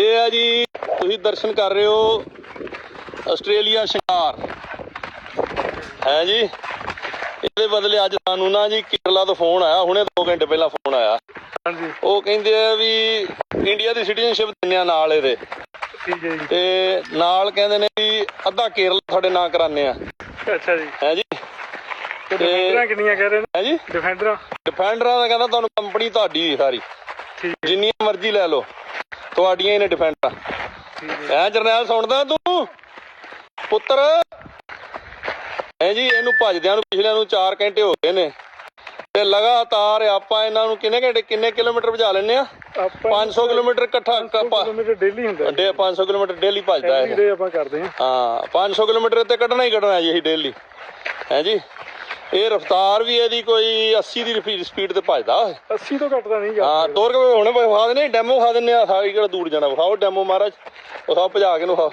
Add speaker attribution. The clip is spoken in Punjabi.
Speaker 1: ਇਹ ਆ ਜੀ ਤੁਸੀਂ ਦਰਸ਼ਨ ਕਰ ਰਹੇ ਹੋ ਆਸਟ੍ਰੇਲੀਆ ਸ਼ਿਕਾਰ ਹੈ ਜੀ? ਇਹਦੇ ਬਦਲੇ ਅੱਜ ਸਾਨੂੰ ਨਾ ਜੀ ਕੇਰਲਾ ਤੋਂ ਫੋਨ ਆਇਆ ਹੁਣੇ 2 ਘੰਟੇ ਪਹਿਲਾਂ ਫੋਨ ਆਇਆ।
Speaker 2: ਹਾਂਜੀ।
Speaker 1: ਉਹ ਕਹਿੰਦੇ ਆ ਵੀ ਇੰਡੀਆ ਦੀ ਸਿਟੀਜ਼ਨਸ਼ਿਪ ਦਿੰਦੇ ਆ ਨਾਲ ਇਹਦੇ।
Speaker 2: ਠੀਕ ਹੈ ਜੀ।
Speaker 1: ਤੇ ਨਾਲ ਕਹਿੰਦੇ ਨੇ ਵੀ ਅੱਧਾ ਕੇਰਲਾ ਤੁਹਾਡੇ ਨਾਂ ਕਰਾਣੇ ਆ।
Speaker 2: ਅੱਛਾ ਜੀ।
Speaker 1: ਹੈ ਜੀ?
Speaker 2: ਤੇ ਡਿਫੈਂਡਰਾਂ ਕਿੰਨੀਆਂ ਕਹਿ ਰਹੇ ਨੇ?
Speaker 1: ਹੈ ਜੀ?
Speaker 2: ਡਿਫੈਂਡਰਾਂ
Speaker 1: ਡਿਫੈਂਡਰਾਂ ਦਾ ਕਹਿੰਦਾ ਤੁਹਾਨੂੰ ਕੰਪਨੀ ਤੁਹਾਡੀ ਸਾਰੀ। ਜਿੰਨੀਆਂ ਮਰਜ਼ੀ ਲੈ ਲਓ। ਤੁਹਾਡੀਆਂ ਹੀ ਨੇ
Speaker 2: ਹੈ
Speaker 1: ਐ ਜਰਨੈਲ ਸੁਣਦਾ ਤੂੰ? ਪੁੱਤਰ। ਐ ਜੀ ਇਹਨੂੰ ਭੱਜਦਿਆਂ ਨੂੰ ਪਿਛਲਿਆਂ ਨੂੰ 4 ਘੰਟੇ ਹੋ ਗਏ ਨੇ। ਤੇ ਲਗਾਤਾਰ ਆਪਾਂ ਇਹਨਾਂ ਨੂੰ ਕਿੰਨੇ ਘੰਟੇ ਕਿੰਨੇ ਕਿਲੋਮੀਟਰ ਭਜਾ ਲੈਨੇ ਆ?
Speaker 2: ਆਪਾਂ
Speaker 1: 500 ਕਿਲੋਮੀਟਰ ਇਕੱਠਾ ਕ-
Speaker 2: ਕਿਲੋਮੀਟਰ ਡੇਲੀ ਹੁੰਦਾ
Speaker 1: ਡੇ 500 ਕਿਲੋਮੀਟਰ ਡੇਲੀ ਭਜਦਾ ਹੈ
Speaker 2: ਡੇ ਆਪਾਂ ਕਰਦੇ ਹਾਂ।
Speaker 1: ਹਾਂ 500 ਕਿਲੋਮੀਟਰ ਤੇ ਕੱਢਣਾ ਹੀ ਕੱਢਣਾ ਜੀ ਅਸੀਂ ਡੇਲੀ ਹੈ ਜੀ? ਇਹ ਰਫ਼ਤਾਰ ਵੀ ਇਹਦੀ ਕੋਈ 80 ਦੀ ਸਪੀਡ ਤੇ ਭਜਦਾ ਹੈ
Speaker 2: 80 ਤੋਂ ਘੱਟ ਤਾਂ ਨਹੀਂ
Speaker 1: ਹਾਂ
Speaker 2: ਕਰਦੇ
Speaker 1: ਤੋਰ ਕੇ ਹੁਣ ਵਿਖਾ ਦਿੰਦੇ ਡੈਮੋ ਵਿਖਾ ਦਿੰਦੇ ਆ ਸਾਰੀ ਕਿਹੜਾ ਦੂਰ ਜਾਣਾ ਵਿਖਾਓ ਡੈਮੋ ਮਹਾਰਾਜ ਵਿਖਾਓ ਭਜਾ ਕੇ ਨੂੰ ਵਿਖਾਓ।